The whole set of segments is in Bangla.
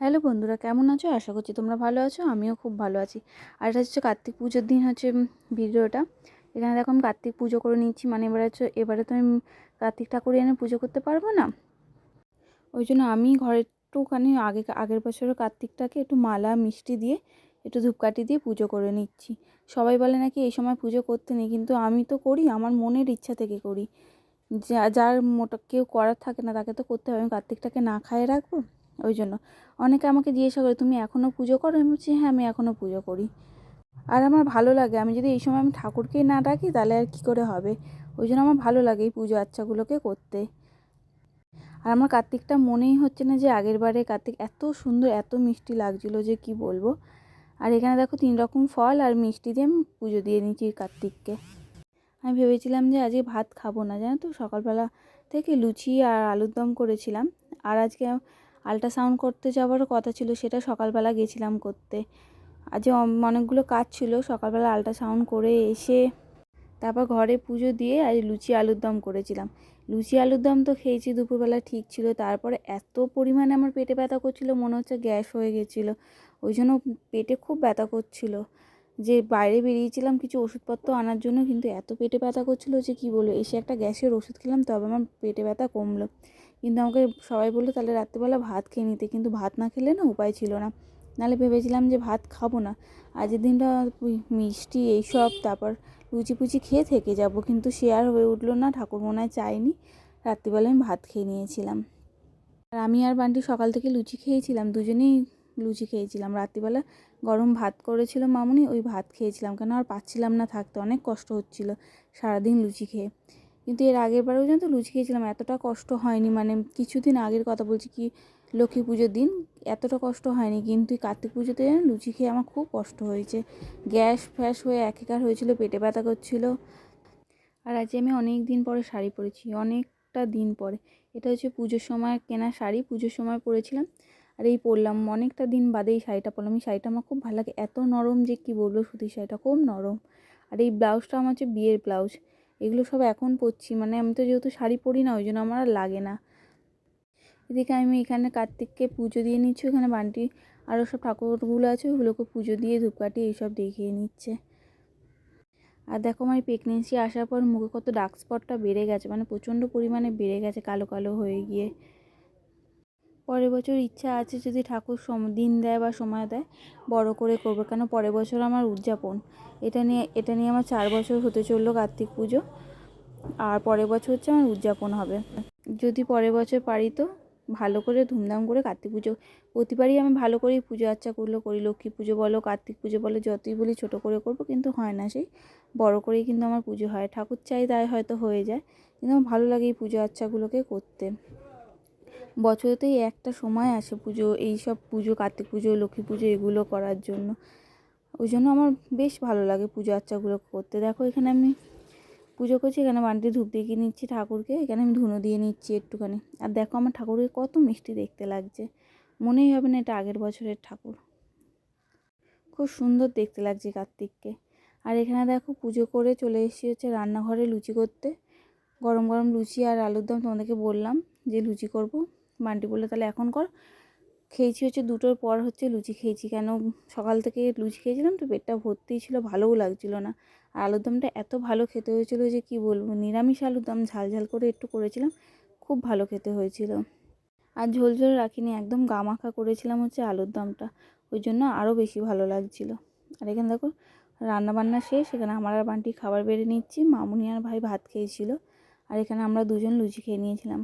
হ্যালো বন্ধুরা, কেমন আছো? আশা করছি তোমরা ভালো আছো, আমিও খুব ভালো আছি। আর এটা হচ্ছে কার্তিক পুজোর দিন হচ্ছে ভিডিওটা। এখানে দেখো আমি কার্তিক পুজো করে নিচ্ছি মানে এবারে হচ্ছে, এবারে তো আমি কার্তিক ঠাকুর এনে পুজো করতে পারব না। ওই জন্য আমি ঘরে একটুখানি আগে, আগের বছরের কার্তিকটাকে একটু মালা, মিষ্টি দিয়ে, একটু ধূপকাঠি দিয়ে পুজো করে নিচ্ছি। সবাই বলে নাকি এই সময় পুজো করতে নেই, কিন্তু আমি তো করি, আমার মনের ইচ্ছা থেকে করি। যা, যার মোটা, কেউ করার থাকে না, তাকে তো করতে হবে। আমি কার্তিকটাকে না খাইয়ে রাখব? ওই জন্য অনেকে আমাকে জিজ্ঞাসা করে, তুমি এখনও পুজো করো? আমি বলছি হ্যাঁ আমি এখনও পুজো করি। আর আমার ভালো লাগে। আমি যদি এই সময় আমি ঠাকুরকেই না ডাকি, তাহলে আর কী করে হবে? ওই জন্য আমার ভালো লাগে এই পুজো আচ্চাগুলোকে করতে। আর আমার কার্তিকটা মনেই হচ্ছে না যে আগের বারে কার্তিক এত সুন্দর, এত মিষ্টি লাগছিল যে কি বলব। আর এখানে দেখো তিন রকম ফল আর মিষ্টি দিয়ে আমি পুজো দিয়ে নিচ্ছি কার্তিককে। আমি ভেবেছিলাম যে আজকে ভাত খাব না, জানো তো? সকালবেলা থেকে লুচি আর আলুর দম করেছিলাম। আর আজকে আল্ট্রাসাউন্ড করতে যাওয়ারও কথা ছিল, সেটা সকালবেলা গেছিলাম করতে। আজ অনেকগুলো কাজ ছিল, সকালবেলা আল্ট্রাসাউন্ড করে এসে তারপর ঘরে পুজো দিয়ে আজ লুচি আলুর দম করেছিলাম। লুচি আলুর দম তো খেয়েছি, দুপুরবেলা ঠিক ছিল। তারপরে এত পরিমাণে আমার পেটে ব্যথা করছিল, মনে হচ্ছে গ্যাস হয়ে গেছিল। ওই জন্য পেটে খুব ব্যথা করছিল। যে বাইরে বেরিয়েছিলাম কিছু ওষুধপত্র আনার জন্য, কিন্তু এত পেটে ব্যথা করছিল যে কি বলব, এসে একটা গ্যাসের ওষুধ খেলাম, তবে আমার পেটে ব্যথা কমলো। কিন্তু আমাকে সবাই বলল, তাহলে রাত্রিবেলা ভাত খেয়ে নিতে। কিন্তু ভাত না খেলে না উপায় ছিল না। নাহলে ভেবেছিলাম যে ভাত খাব না। আজের দিনটা মিষ্টি এইসব, তারপর লুচি পুচি খেয়ে থেকে যাব, কিন্তু সে আর হয়ে উঠল না, ঠাকুর মনে হয় চায়নি। রাত্রিবেলা আমি ভাত খেয়ে নিয়েছিলাম। আর আমি আর বান্টি সকাল থেকে লুচি খেয়েছিলাম, দুজনেই লুচি খেয়েছিলাম। রাত্রিবেলা গরম ভাত করেছিল মামুনি, ওই ভাত খেয়েছিলাম কেন? আর পাচ্ছিলাম না থাকতে, অনেক কষ্ট হচ্ছিল সারাদিন লুচি খেয়ে। কিন্তু এর আগের বারেও জানো তো লুচি খেয়েছিলাম, এতটা কষ্ট হয়নি। মানে কিছুদিন আগের কথা বলছি কি, লক্ষ্মী পুজোর দিন এতটা কষ্ট হয়নি, কিন্তু কার্তিক পুজোতে লুচি খেয়ে আমার খুব কষ্ট হয়েছে। গ্যাস ফ্যাস হয়ে একেকার হয়েছিল, পেটে ব্যথা করছিল। আর আজকে আমি অনেক দিন পরে শাড়ি পরেছি, অনেকটা দিন পরে। এটা হচ্ছে পুজোর সময় কেনা শাড়ি, পুজোর সময় পরেছিলাম। আর এই পরলাম। অনেকটা দিন বাদে এই শাড়িটা পরলাম। এই শাড়িটা আমার খুব ভালো লাগে। এত নরম যে কি বলব সুতির শাড়িটা, খুব নরম। আর এই ব্লাউজটা আমার হচ্ছে বিয়ের ব্লাউজ। এগুলো সব এখন পরছি। মানে আমি তো যেহেতু শাড়ি পরি না ওই জন্য আমার আর লাগে না। এদিকে আমি এখানে কার্তিককে পুজো দিয়ে নিচ্ছি। ওখানে বান্টি আরও সব ঠাকুরগুলো আছে, ওগুলোকে পুজো দিয়ে ধূপকাঠি এইসব দেখিয়ে নিচ্ছে। আর দেখো আমার প্রেগনেন্সি আসার পর মুখে কত ডার্ক স্পটটা বেড়ে গেছে। মানে প্রচণ্ড পরিমাণে বেড়ে গেছে কালো কালো হয়ে গিয়ে। পরের বছর ইচ্ছা আছে যদি ঠাকুর সম, দিন দেয় বা সময় দেয়, বড় করে করব। কেন? পরের বছর আমার উদযাপন। এটা নিয়ে এটা নিয়ে আমার চার বছর হতে চলল কার্তিক পুজো। আর পরের বছর হচ্ছে আমার উদযাপন হবে। যদি পরের বছর পারি তো ভালো করে ধুমধাম করে কার্তিক পুজো। প্রতিবারই আমি ভালো করেই পুজো আচ্চাগুলো করি লক্ষ্মী পুজো বলো, কার্তিক পুজো বলো, যতই বলি ছোটো করে করব, কিন্তু হয় না সেই। বড় করেই কিন্তু আমার পুজো হয়। ঠাকুর চাই তাই হয়তো হয়ে যায়, কিন্তু আমার ভালো লাগে এই পুজো আচ্চাগুলোকে করতে। বছরেতেই একটা সময় আসে পুজো, এই সব পুজো, কার্তিক পুজো, লক্ষ্মী পুজো এগুলো করার জন্য। ওই জন্য আমার বেশ ভালো লাগে পুজো আর্চাগুলো করতে। দেখো এখানে আমি পুজো করছি, এখানে বান্টি ধূপ দিয়ে নিচ্ছি ঠাকুরকে, এখানে আমি ধুনো দিয়ে নিচ্ছি একটুখানি। আর দেখো আমার ঠাকুরকে কত মিষ্টি দেখতে লাগছে। মনেই হবে না এটা আগের বছরের ঠাকুর। খুব সুন্দর দেখতে লাগছে কার্তিককে। আর এখানে দেখো পুজো করে চলে এসেছি হচ্ছে রান্নাঘরে লুচি করতে। গরম গরম লুচি আর আলুর দম তোমাদেরকে বললাম যে লুচি করব। বান্টি বলল, তাহলে এখন কর। খেয়েছি হচ্ছে দুটোর পর হচ্ছে লুচি খেয়েছি। কেন সকাল থেকে লুচি খেয়েছিলাম তো পেটটা ভর্তিই ছিল, ভালোও লাগছিল না। আর আলুর দমটা এত ভালো খেতে হয়েছিল যে কি বলব, নিরামিষ আলুর দম ঝাল ঝাল করে একটু করেছিলাম, খুব ভালো খেতে হয়েছিল। আর ঝোল ঝোল রাখিনি, একদম গামাখা করেছিলাম হচ্ছে আলুর দমটা, ওই জন্য আরও বেশি ভালো লাগছিল। আর এখানে দেখো রান্না বান্না শেষ, এখানে আমার আর বান্টি খাবার বেড়ে নিচ্ছি, মামুনি আর ভাই ভাত খেয়েছিল। আর এখানে আমরা দুজন লুচি খেয়ে নিয়েছিলাম।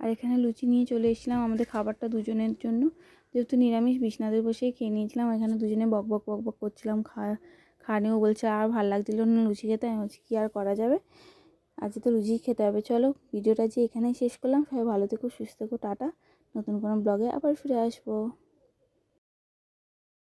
আর এখানে লুচি নিয়ে চলে এসেছিলাম আমাদের খাবারটা দুজনের জন্য। যেহেতু নিরামিষ বিছনাতে বসেই খেয়ে নিয়েছিলাম। এখানে দুজনে বক বক বক বক করছিলাম, খা খানেও বলছে, আর ভালো লাগছিল না লুচি খেতে। আমি বলছি, কী আর করা যাবে? আজকে তো লুচি খেতে হবে। চলো, ভিডিওটা যে এখানেই শেষ করলাম। সবাই ভালো থেকো, সুস্থ থেকো, টাটা। নতুন কোনো ব্লগে আবার ফিরে আসব।